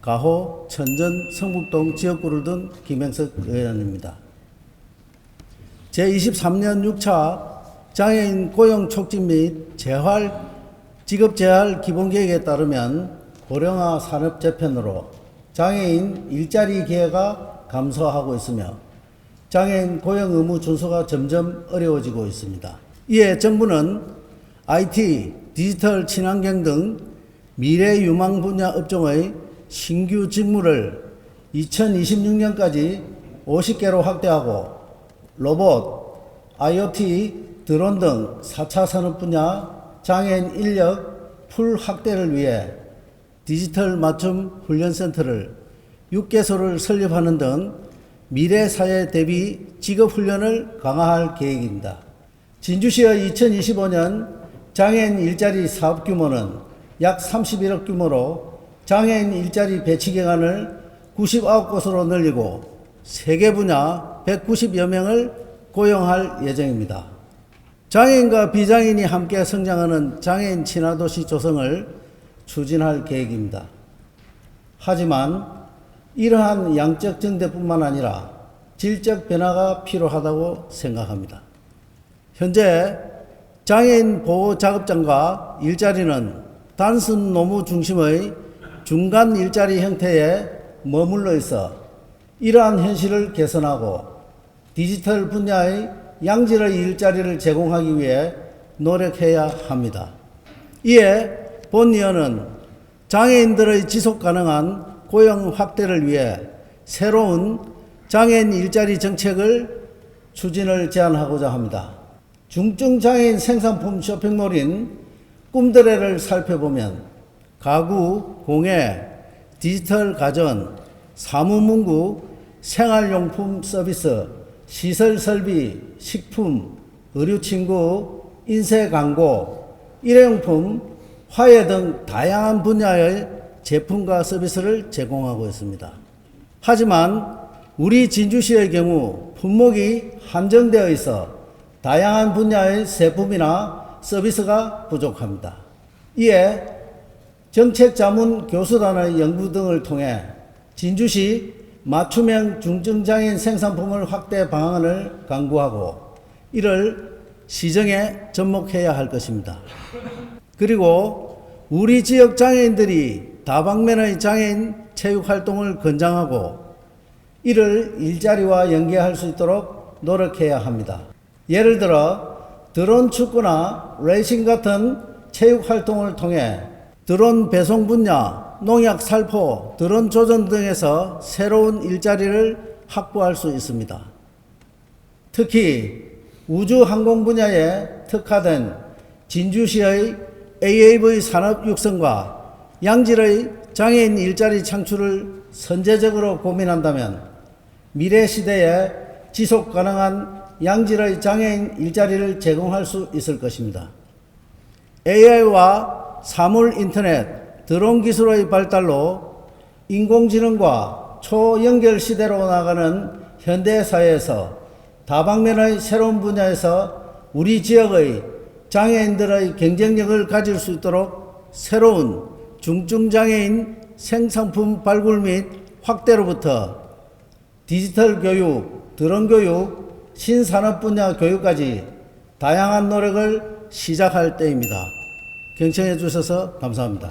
가호, 천전, 성북동 지역구를 둔 김행석 의원입니다. 제23년 6차 장애인 고용 촉진 및 재활, 직업 재활 기본계획에 따르면 고령화 산업 재편으로 장애인 일자리 기회가 감소하고 있으며 장애인 고용 의무 준수가 점점 어려워지고 있습니다. 이에 정부는 IT, 디지털 친환경 등 미래 유망 분야 업종의 신규 직무를 2026년까지 50개로 확대하고 로봇, IoT, 드론 등 4차 산업 분야 장애인 인력 풀 확대를 위해 디지털 맞춤 훈련센터를 6개소를 설립하는 등 미래 사회 대비 직업 훈련을 강화할 계획입니다. 진주시의 2025년 장애인 일자리 사업 규모는 약 31억 규모로 장애인 일자리 배치 기간을 99곳으로 늘리고 세계 분야 190여 명을 고용할 예정입니다. 장애인과 비장애인이 함께 성장하는 장애인 친화도시 조성을 추진할 계획입니다. 하지만 이러한 양적 증대뿐만 아니라 질적 변화가 필요하다고 생각합니다. 현재 장애인 보호 작업장과 일자리는 단순 노무 중심의 중간 일자리 형태에 머물러 있어 이러한 현실을 개선하고 디지털 분야의 양질의 일자리를 제공하기 위해 노력해야 합니다. 이에 본 의원은 장애인들의 지속 가능한 고용 확대를 위해 새로운 장애인 일자리 정책을 추진을 제안하고자 합니다. 중증 장애인 생산품 쇼핑몰인 꿈드레를 살펴보면 가구, 공예, 디지털 가전, 사무문구, 생활용품 서비스, 시설 설비, 식품, 의류 친구, 인쇄 광고, 일회용품, 화해 등 다양한 분야의 제품과 서비스를 제공하고 있습니다. 하지만 우리 진주시의 경우 품목이 한정되어 있어 다양한 분야의 제품이나 서비스가 부족합니다. 이에 정책 자문 교수단의 연구 등을 통해 진주시 맞춤형 중증장애인 생산품을 확대 방안을 강구하고 이를 시정에 접목해야 할 것입니다. 그리고 우리 지역 장애인들이 다방면의 장애인 체육 활동을 권장하고 이를 일자리와 연계할 수 있도록 노력해야 합니다. 예를 들어 드론 축구나 레이싱 같은 체육 활동을 통해 드론 배송 분야, 농약 살포, 드론 조전 등에서 새로운 일자리를 확보할 수 있습니다. 특히 우주 항공 분야에 특화된 진주시의 AAV 산업 육성과 양질의 장애인 일자리 창출을 선제적으로 고민한다면 미래 시대에 지속 가능한 양질의 장애인 일자리를 제공할 수 있을 것입니다. AI와 사물 인터넷, 드론 기술의 발달로 인공지능과 초연결 시대로 나가는 현대 사회에서 다방면의 새로운 분야에서 우리 지역의 장애인들의 경쟁력을 가질 수 있도록 새로운 중증장애인 생산품 발굴 및 확대로부터 디지털 교육, 드론 교육, 신산업 분야 교육까지 다양한 노력을 시작할 때입니다. 경청해 주셔서 감사합니다.